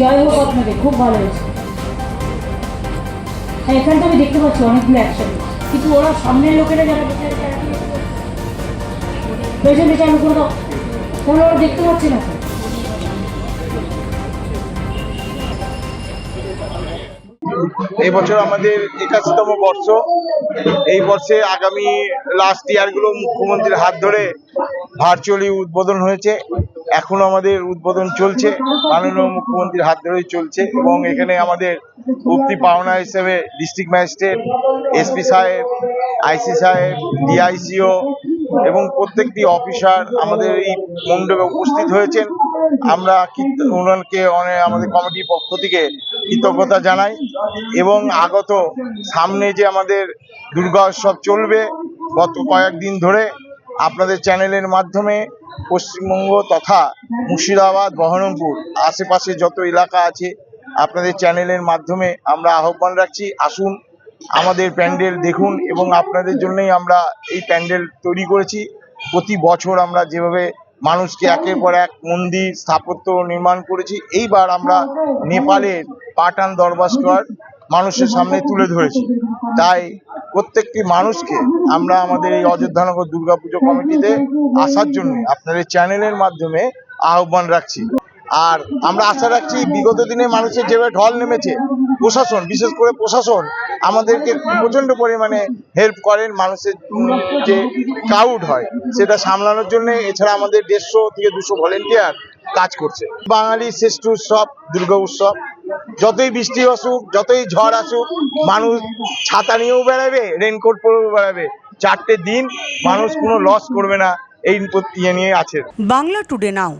জয় হোক, আপনাকে খুব ভালো হয়েছে। হ্যাঁ এখানে তো আমি দেখতে পাচ্ছি, অনেকগুলো একসাথে। কিন্তু ওরা সামনের লোকেরা যারা? পেছনে চালু করে দাও তাহলে ওরা দেখতে পাচ্ছে না। এই বছর আমাদের একাশিতম বর্ষ। এই বর্ষে আগামী লাস্ট ইয়ারগুলো মুখ্যমন্ত্রীর হাত ধরে ভার্চুয়ালি উদ্বোধন হয়েছে। এখনও আমাদের উদ্বোধন চলছে। মাননীয় মুখ্যমন্ত্রীর হাত ধরেই চলছে এবং এখানে আমাদের উক্তি পাওনা হিসেবে ডিস্ট্রিক্ট ম্যাজিস্ট্রেট, এসপি সাহেব, আইসি সাহেব, ডিআইসিও এবং প্রত্যেকটি অফিসার আমাদের এই মণ্ডপে উপস্থিত হয়েছেন। আমরা ওনাকে অনেক আমাদের কমিটির পক্ষ থেকে কৃতজ্ঞতা জানাই এবং আগত সামনে যে আমাদের দুর্গা উৎসব চলবে, গত কয়েকদিন ধরে আপনাদের চ্যানেলের মাধ্যমে পশ্চিমবঙ্গ তথা মুর্শিদাবাদ, বহরমপুর আশেপাশে যত এলাকা আছে, আপনাদের চ্যানেলের মাধ্যমে আমরা আহ্বান রাখছি। আসুন আমাদের প্যান্ডেল দেখুন এবং আপনাদের জন্যই আমরা এই প্যান্ডেল তৈরি করেছি। প্রতি বছর আমরা যেভাবে মানুষকে একের পর এক মন্দির, স্থাপত্য নির্মাণ করেছি, এইবার আমরা নেপালের পাটান দরবার স্কোয়ার মানুষের সামনে তুলে ধরেছি। তাই প্রত্যেকটি মানুষকে আমরা আমাদের এই অযোধ্যানগর দুর্গাপুজো কমিটিতে আসার জন্য আপনাদের চ্যানেলের মাধ্যমে আহ্বান রাখছি। আর আমরা আশা রাখছি বিগত দিনে মানুষের যেভাবে ঢল নেমেছে, প্রশাসন, বিশেষ করে প্রশাসন আমাদেরকে প্রচণ্ড পরিমাণে হেল্প করেন মানুষের যে ক্রাউড হয়, সেটা সামলানোর জন্য। এছাড়া আমাদের দেড়শো থেকে দুশো ভলেন্টিয়ার কাজ করছে। বাঙালির শ্রেষ্ঠ উৎসব, দুর্গা উৎসব। যতই বৃষ্টি আসুক, যতই ঝড় আসুক, মানুষ ছাতা নিয়েও বেড়াবে রেনকোট পরেও বেড়াবে। চারটে দিন মানুষ কোনো লস করবে না, এই ইয়ে নিয়ে আছে। বাংলা টুডে নাও